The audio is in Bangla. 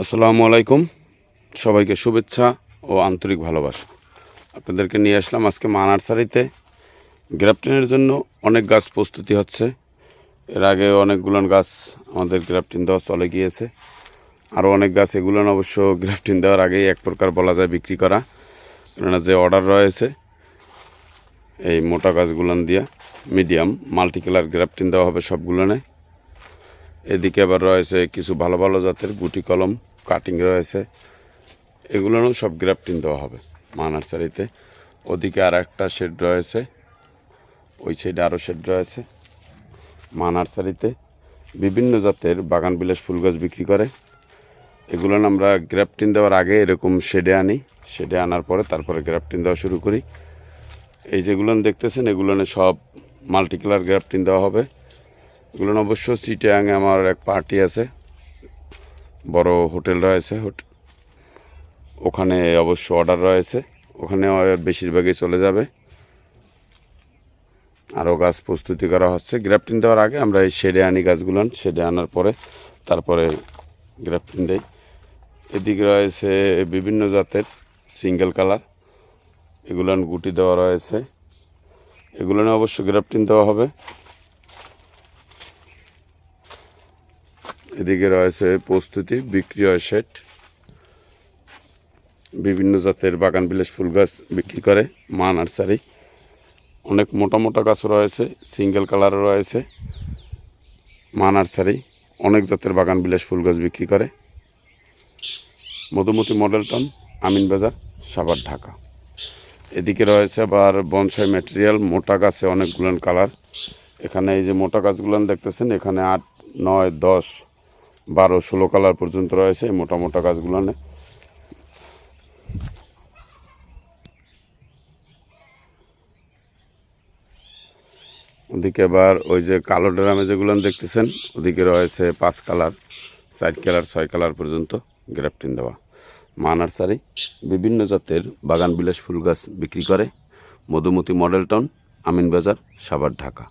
আসসালামু আলাইকুম। সবাইকে শুভেচ্ছা ও আন্তরিক ভালোবাসা। আপনাদেরকে নিয়ে আসলাম আজকে মা নার্সারিতে গ্রাফটিনের জন্য অনেক গাছ প্রস্তুতি হচ্ছে। এর আগে অনেকগুলো গাছ আমাদের গ্রাফটিন দেওয়া চলে গিয়েছে। আরও অনেক গাছ এগুলো অবশ্য গ্রাফটিন দেওয়ার আগেই এক প্রকার বলা যায় বিক্রি করা। কেননা যে অর্ডার রয়েছে, এই মোটা গাছগুলোন দিয়ে মিডিয়াম মাল্টি কালার গ্রাফটিন দেওয়া হবে সবগুলোনে। এদিকে আবার রয়েছে কিছু ভালো ভালো জাতের গুটি কলম কাটিং রয়েছে। এগুলোরও সব গ্রাফটিং দেওয়া হবে মা নার্সারিতে ওদিকে আর একটা শেড রয়েছে, ওই সাইডে আরও শেড রয়েছে মা নার্সারিতে বিভিন্ন জাতের বাগান বিলাস ফুল গাছ বিক্রি করে। এগুলো আমরা গ্রাফটিন দেওয়ার আগে এরকম শেডে আনি। শেডে আনার পরে তারপরে গ্রাফটিন দেওয়া শুরু করি। এই যেগুলো দেখতেছেন, এগুলো সব মাল্টি কালার গ্রাফটিন দেওয়া হবে। এগুলো অবশ্য চিটাঙে আমার এক পার্টি আছে। বড় হোটেল রয়েছে ওখানে অবশ্য অর্ডার রয়েছে। ওখানে বেশিরভাগই চলে যাবে। আরও গাছ প্রস্তুতি করা হচ্ছে। গ্রাফটিন দেওয়ার আগে আমরা এই শেডে আনি গাছগুলো শেডে আনার পরে তারপরে গ্রাফটিন দেই। এদিকে রয়েছে বিভিন্ন জাতের সিঙ্গেল কালার এগুলান গুটি দেওয়া রয়েছে। এগুলো অবশ্য গ্রাফটিন দেওয়া হবে। এদিকে রয়েছে প্রস্তুতি, বিক্রিয় সেট। বিভিন্ন জাতের বাগান বিলাস ফুল গাছ বিক্রি করে, মা নার্সারি। অনেক মোটা মোটা গাছ রয়েছে, সিঙ্গেল কালারও রয়েছে, মা নার্সারি। অনেক জাতের বাগান বিলাস ফুল গাছ বিক্রি করে। মধুমতি মডেল টাউন, আমিন বাজার, সাভার, ঢাকা। এদিকে রয়েছে আবার বনসাই ম্যাটেরিয়াল মোটা গাছে অনেকগুলো কালার। এখানে এই যে মোটা গাছগুলো দেখতেছেন, এখানে আট, নয়, দশ বারো, ষোলো কালার পর্যন্ত রয়েছে মোটা মোটা গাছগুলো ওদিকে আবার ওই যে কালো ড্রামে যেগুলো দেখতেছেন, ওদিকে রয়েছে পাঁচ কালার, চার কালার, ছয় কালার পর্যন্ত গ্রাফটিন দেওয়া। মা নার্সারি বিভিন্ন জাতের বাগান বিলাস ফুল গাছ বিক্রি করে। মধুমতি মডেল টাউন আমিন বাজার সাভার, ঢাকা।